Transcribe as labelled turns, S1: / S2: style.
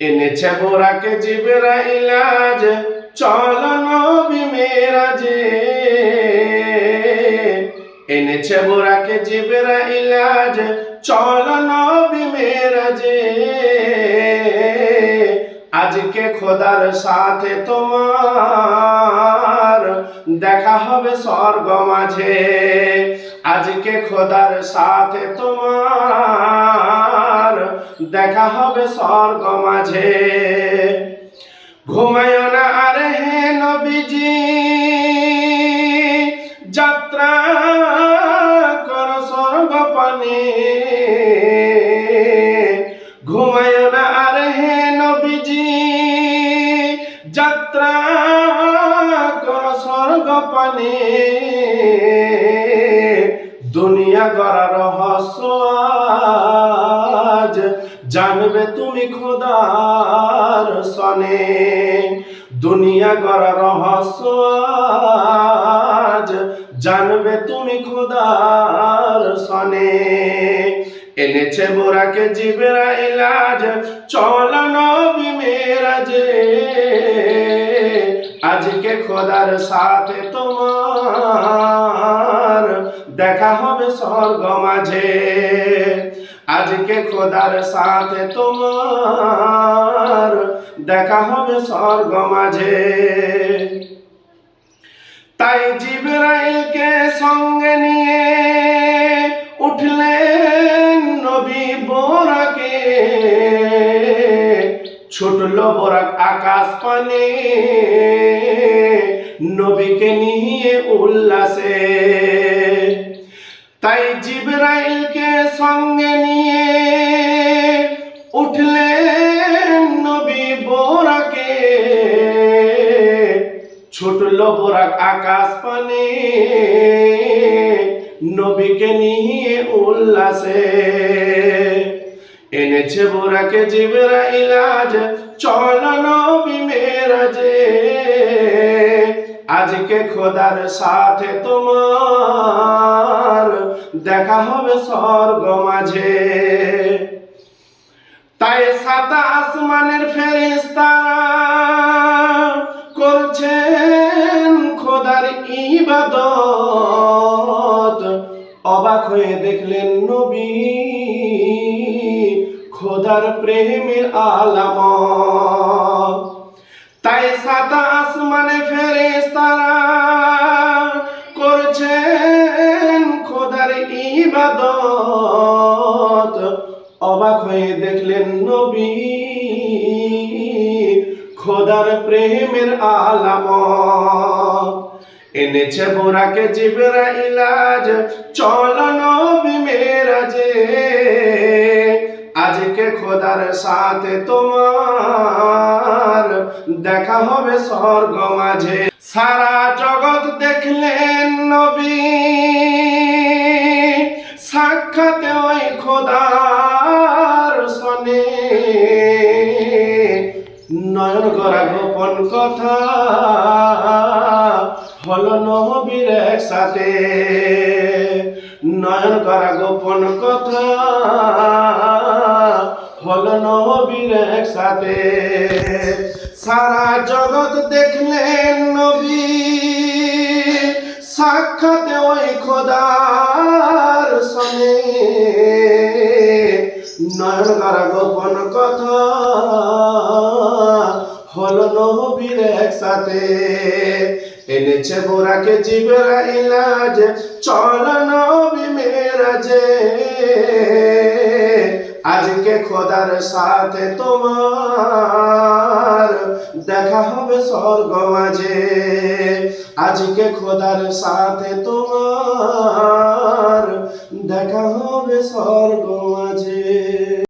S1: এনেছে বোরাকে জিবেরা ইলাজ চল নবী মেরাজে। এনেছে বোরাকে জিবেরা ইলাজ চল নবী মেরাজে। আজকে খোদার সাথে তোমার দেখা হবে স্বর্গ মাঝে। আজকে খোদার সাথে তোমার দেখা হবে স্বর্গ মাঝে। ঘুমায় না আর হে নবীজি, যাত্রা কর স্বর্গ পানে। ঘুমায় না আর হে নবীজি, যাত্রা কর স্বর্গ পানে। দুনিয়া গড়া রহস্য জানবে তুমি খোদার সনে। দুনিয়া গড়া রহস্য আজ জানবে তুমি খোদার সনে। এনেছে বোরাকে জিবেরা ইলাজ চল নবী মেরাজে। আজকে খোদার সাথে তোমার দেখা হবে স্বর্গ মাঝে। আজকে খোদার সাথে তোমার দেখা হবে স্বর্গ মাঝে। তাই জিবরাইলকে সঙ্গে নিয়ে উঠলেন নবী বোরাকে। ছুটল বোরাক আকাশ পানে। নবীকে নিয়ে উল্লাসে বোরাক আকাশ পানে, নবীকে নিয়ে উল্লাসে। এনেছে বোরাকে জিবেরা ইলাজ চল নবী মেরাজে। আজকে খোদার সাথে তোমার দেখা হবে স্বর্গ মাঝে। তাই সাত আসমানের ফেরেশতারা অবাক হয়ে দেখলেন নবী। খোদার প্রেমের আলাম তাই সাত আসমানে ফেরেশতারা করছেন খোদার ইবাদত। অবাক হয়ে দেখলেন নবী। খোদার প্রেমের আলামত। এনেছে বোরাকে জিবরা ইলাজ চল নবী আজকে খোদার সাথে তোমার দেখা হবে স্বর্গ মাঝে। সারা জগৎ দেখলেন নবী। সাক্ষাতে ওই খোদার সনে। নয়ন গড়া গোপন কথা। হলো নবীর একসাথে। নয়ন করা গোপন কথা হলো নবীর একসাথে। সারা জগৎ দেখলেন নবী সাক্ষাতে ওই খোদার সনে নয়ন করা গোপন কথা হলো নবীর একসাথে। এনেছে বোরাকে জিবেরা ইলাজ চল নবী মেরাজে। আজকে খোদার সাথে তোমার দেখা হবে স্বর্গ মাঝে। আজকে খোদার সাথে তোমার দেখা হবে স্বর্গ মাঝে।